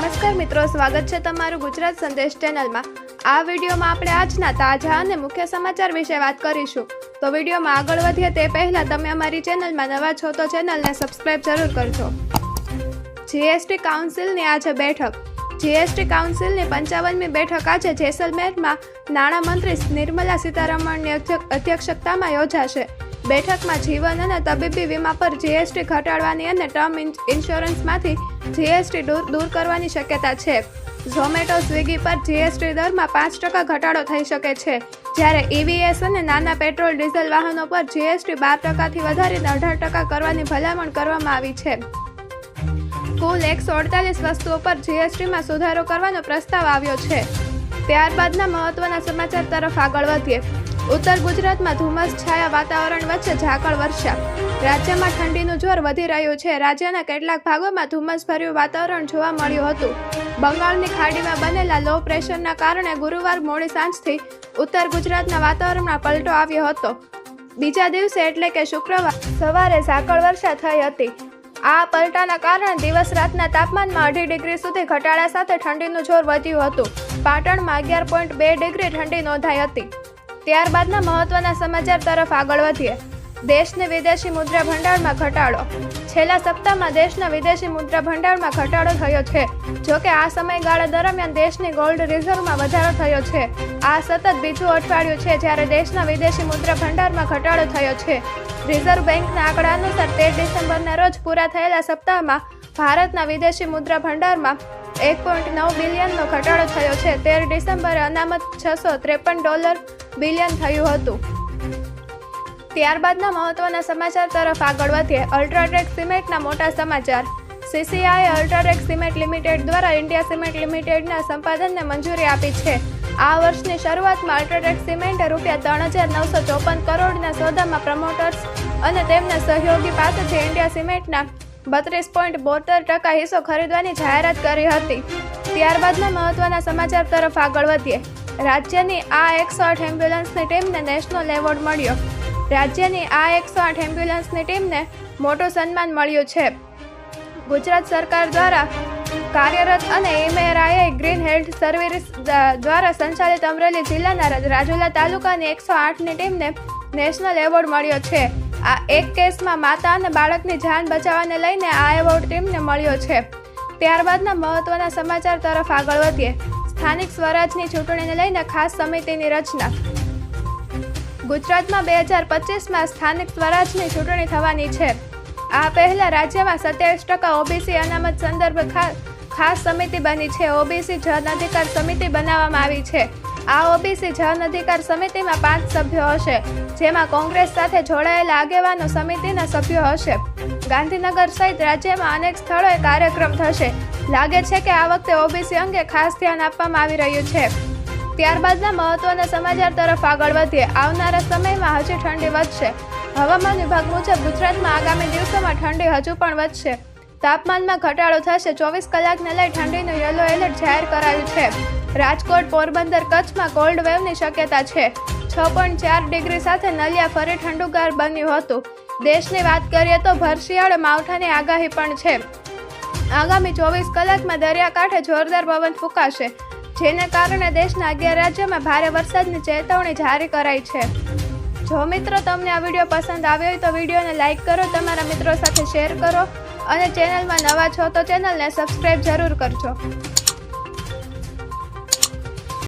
નમસ્કાર મિત્રો, સ્વાગત છે તમારું ગુજરાત સંદેશ ચેનલમાં. આ વિડીયોમાં આપણે આજના તાજા અને મુખ્ય સમાચાર વિશે વાત કરીશું. તો વિડીયોમાં આગળ વધીએ તે પહેલાં તમે અમારી ચેનલમાં નવા છો તો ચેનલને સબસ્ક્રાઇબ જરૂર કરજો. જીએસટી કાઉન્સિલની આજે બેઠક. જીએસટી કાઉન્સિલની પંચાવનમી બેઠક આજે જેસલમેરમાં નાણામંત્રી નિર્મલા સીતારમણની અધ્યક્ષતામાં યોજાશે. બેઠકમાં જીવન અને તબીબી વીમા પર જીએસટી ઘટાડવાની અને ટર્મ ઇન્સ્યોરન્સમાંથી જીએસટી દૂર કરવાની શક્યતા છે. ઝોમેટો સ્વિગી પર જીએસટી દરમાં પાંચ ટકા ઘટાડો થઈ શકે છે. જ્યારે ઈવીએસ અને નાના પેટ્રોલ, ડીઝલ વાહનો પર જીએસટી બાર ટકાથી વધારીને અઢાર ટકા કરવાની ભલામણ કરવામાં આવી છે. કુલ એકસો અડતાલીસ વસ્તુઓ પર જીએસટીમાં સુધારો કરવાનો પ્રસ્તાવ આવ્યો છે. ત્યારબાદના મહત્વના સમાચાર તરફ આગળ વધીએ. ઉત્તર ગુજરાતમાં ધુમ્મસ, છાયા વાતાવરણ વચ્ચે ઝાકળ વર્ષા. રાજ્યમાં ઠંડીનું જોર વધી રહ્યું છે. રાજ્યના કેટલાક ભાગોમાં ધુમ્મસભર્યું વાતાવરણ જોવા મળ્યું હતું. બંગાળની ખાડીમાં બનેલા લો પ્રેશરના કારણે ગુરુવાર મોડી સાંજથી ઉત્તર ગુજરાતના વાતાવરણમાં પલટો આવ્યો હતો. બીજા દિવસે એટલે કે શુક્રવાર સવારે ઝાકળ વર્ષા થઈ હતી. આ પલટાના કારણે દિવસ રાતના તાપમાનમાં અઢી ડિગ્રી સુધી ઘટાડા સાથે ઠંડીનું જોર વધ્યું હતું. પાટણમાં અગિયાર પોઈન્ટ બે ડિગ્રી ઠંડી નોંધાઈ હતી. ત્યારબાદના મહત્વના સમાચાર તરફ આગળ વધીએ. દેશની વિદેશી મુદ્રા ભંડારમાં ઘટાડો. છેલ્લા સપ્તાહમાં દેશના વિદેશી મુદ્રા ભંડારમાં ઘટાડો થયો છે. જો કે આ સમયગાળા દરમિયાન દેશની ગોલ્ડ રિઝર્વમાં વધારો થયો છે. આ સતત બીજું અઠવાડિયું છે જ્યારે દેશના વિદેશી મુદ્રા ભંડારમાં ઘટાડો થયો છે. રિઝર્વ બેંકના આંકડા અનુસાર તેર ડિસેમ્બરના રોજ પૂરા થયેલા સપ્તાહમાં ભારતના વિદેશી મુદ્રા ભંડારમાં એક પોઈન્ટ નવ બિલિયનનો ઘટાડો થયો છે. તેર ડિસેમ્બરે અનામત છસો ત્રેપન ડોલર બિલિયન થયું હતું. ત્યારબાદના મહત્વના સમાચાર તરફ આગળ વધીએ. અલ્ટ્રાટેક સિમેન્ટના મોટા સમાચાર. સીસીઆઈ અલ્ટ્રાટેક સિમેન્ટ લિમિટેડ દ્વારા ઇન્ડિયા સિમેન્ટ લિમિટેડના સંપાદનને મંજૂરી આપી છે. આ વર્ષની શરૂઆતમાં અલ્ટ્રાટેક સિમેન્ટે રૂપિયા ત્રણ હજાર નવસો ચોપન કરોડના સોદામાં પ્રમોટર્સ અને તેમના સહયોગી પાસેથી ઇન્ડિયા સિમેન્ટના બત્રીસ પોઈન્ટ બોતેર ટકા હિસ્સો ખરીદવાની જાહેરાત કરી હતી. ત્યારબાદના મહત્વના સમાચાર તરફ આગળ વધીએ. રાજ્યની આ એકસો આઠ એમ્બ્યુલન્સની ટીમને નેશનલ એવોર્ડ મળ્યો. રાજ્યની આ એકસો આઠ એમ્બ્યુલન્સની ટીમને મોટું સન્માન મળ્યું છે. ગુજરાત સરકાર દ્વારા કાર્યરત અને એમએરઆઈએ ગ્રીન હેલ્થ સર્વિસ દ્વારા સંચાલિત અમરેલી જિલ્લાના રાજુલા તાલુકાની એકસો આઠની ટીમને નેશનલ એવોર્ડ મળ્યો છે. આ એક કેસમાં માતા અને બાળકની જાન બચાવવાને લઈને આ એવોર્ડ ટીમને મળ્યો છે. ત્યારબાદના મહત્વના સમાચાર તરફ આગળ વધીએ. સ્થાનિક સ્વરાજની ચૂંટણીને લઈને ખાસ સમિતિની રચના. ગુજરાતમાં બે હજાર પચીસમાં સ્થાનિક સ્વરાજની ચૂંટણી થવાની છે. આ પહેલા રાજ્યમાં સત્યાવીસ ટકા ઓબીસી અનામત સંદર્ભ ખાસ સમિતિ બની છે. ઓબીસી જન અધિકાર સમિતિ બનાવવામાં આવી છે. આ ઓબીસી જન અધિકાર સમિતિમાં પાંચ સભ્યો હશે, જેમાં કોંગ્રેસ સાથે જોડાયેલા આગેવાનો સમિતિના સભ્યો હશે. ગાંધીનગર સહિત રાજ્યમાં અનેક સ્થળોએ કાર્યક્રમ થશે. લાગે છે કે આ વખતે ઓબીસી અંગે ખાસ ધ્યાન આપવામાં આવી રહ્યું છે. ત્યારબાદના મહત્વના સમાચાર તરફ આગળ વધીએ. આવનારા સમયમાં હજી ઠંડી વધશે. હવામાન વિભાગ મુજબ ગુજરાતમાં આગામી દિવસોમાં ઠંડી હજુ પણ વધશે. તાપમાનમાં ઘટાડો થશે. ચોવીસ કલાકને લઈ ઠંડીનું યલો એલર્ટ જાહેર કરાયું છે. રાજકોટ, પોરબંદર કચ્છમાં કોલ્ડ વેવની શક્યતા છે. છ પોઈન્ટ ચાર ડિગ્રી સાથે નલિયા ફરી ઠંડુગાર બન્યું હતું. દેશની વાત કરીએ તો ભર શિયાળે માવઠાની આગાહી પણ છે. આગામી ચોવીસ કલાકમાં દરિયાકાંઠે જોરદાર પવન ફૂંકાશે, જેને કારણે દેશના અગિયાર રાજ્યોમાં ભારે વરસાદની ચેતવણી જારી કરાઈ છે. જો મિત્રો તમને આ વીડિયો પસંદ આવ્યો હોય તો વિડીયોને લાઇક કરો, તમારા મિત્રો સાથે શેર કરો અને ચેનલમાં નવા છો તો ચેનલને સબસ્ક્રાઈબ જરૂર કરજો.